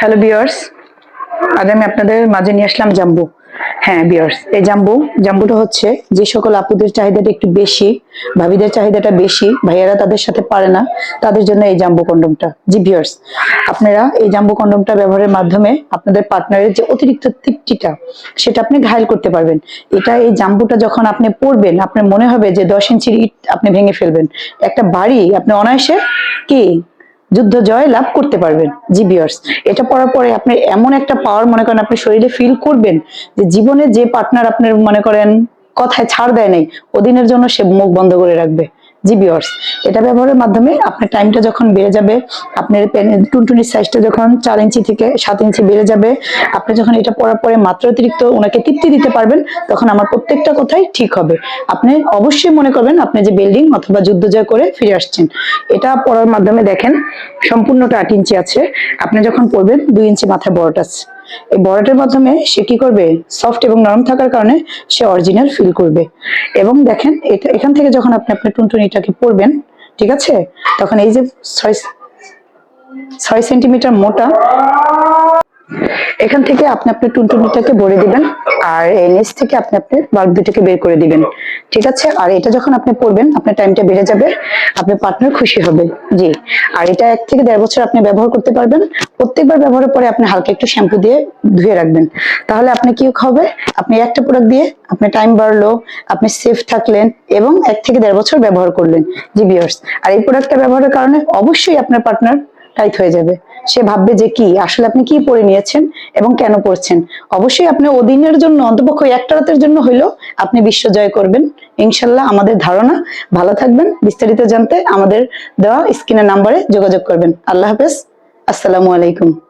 Hello বিয়ার্স আজ আমি আপনাদের মাঝে নিয়ে আসলাম জাম্বু। হ্যাঁ বিয়ার্স এই জাম্বু, জাম্বুটা হচ্ছে যে সকল আপুদের চাহিদাটা একটু বেশি, ভাবিদের চাহিদাটা বেশি, ভাইয়ারা তাদের সাথে পারে না, তাদের জন্য এই জাম্বু কন্ডমটা। জি বিয়ার্স আপনারা এই জাম্বু কন্ডমটা ব্যবহারের মাধ্যমে আপনাদের পার্টনারের যে অতিরিক্ত তৃপ্তিটা, সেটা আপনি ঘায়ল করতে পারবেন। এটা এই জাম্বুটা যখন আপনি পরবেন, আপনার মনে হবে যে দশ ইঞ্চির ইট আপনি ভেঙে ফেলবেন। একটা বাড়ি, আপনি অনায়াসে কি যুদ্ধ জয় লাভ করতে পারবেন, জি বিয়ার্স এটা পড়ার পরে আপনি এমন একটা পাওয়ার মনে করেন, আপনি শরীরে ফিল করবেন যে জীবনে যে পার্টনার আপনার মনে করেন কথায় ছাড় দেয় নাই, ওদিনের জন্য সে মুখ বন্ধ করে রাখবে। জি বিয়ার্স এটা ব্যবহারের মাধ্যমে আপনার টাইমটা যখন বেড়ে যাবে, আপনার টুনটুনির সাইজটা যখন চার ইঞ্চি থেকে সাত ইঞ্চি বেড়ে যাবে, আপনি যখন এটা পড়ার পরে মাত্রা অতিরিক্ত ওনাকে তৃপ্তি দিতে পারবেন, তখন আমার প্রত্যেকটা কথাই ঠিক হবে। আপনি অবশ্যই মনে করবেন আপনি যে বিল্ডিং অথবা যুদ্ধ জয় করে ফিরে আসছেন। এটা পড়ার মাধ্যমে দেখেন, সম্পূর্ণটা আট ইঞ্চি আছে। আপনি যখন পড়বেন দুই ইঞ্চি মাথায় বড়টা আছে এই বরাটের মাধ্যমে সে কি করবে? সফট এবং নরম থাকার কারণে সে অরিজিনাল ফিল করবে। এবং দেখেন, এটা এখান থেকে যখন আপনি আপনার টুনটুনিটাকে পরবেন, ঠিক আছে? তখন এই যে ছয় ছয় সেন্টিমিটার মোটা এখান থেকে আপনি আপনার টুনটুনিটাকে ভরে দিবেন, আর এই নিচ থেকে আপনি আপনার বাল্ব দুটোকে বের করে দিবেন, ঠিক আছে? আর এটা যখন আপনি পড়বেন আপনার টাইমটা বেড়ে যাবে, আপনার পার্টনার খুশি হবে, জি। আর এটা এক থেকে দেড় বছর আপনি ব্যবহার করতে পারবেন, প্রত্যেকবার ব্যবহারের পরে আপনি হালকা একটু শ্যাম্পু দিয়ে ধুয়ে রাখবেন। তাহলে আপনি কি হবে? আপনি একটা প্রোডাক্ট দিয়ে আপনার টাইম বাড়লো, আপনি সেফ থাকলেন, এবং এক থেকে দেড় বছর ব্যবহার করলেন, জি বিয়ার্স আর এই প্রোডাক্টটা ব্যবহারের কারণে অবশ্যই আপনার পার্টনার টাইট হয়ে যাবে। সে ভাববে যে কি? আসলে আপনি কি পরে নিয়েছেন এবং কেন পড়ছেন অবশ্যই আপনি ওদিনের জন্য, অন্তপক্ষ একটা রাতের জন্য হইলেও আপনি বিশ্ব জয় করবেন। ইনশাল্লাহ আমাদের ধারণা। ভালো থাকবেন। বিস্তারিত জানতে আমাদের দেওয়া স্ক্রিনের নাম্বারে যোগাযোগ করবেন। আল্লাহ হাফেজ। আসসালামু আলাইকুম।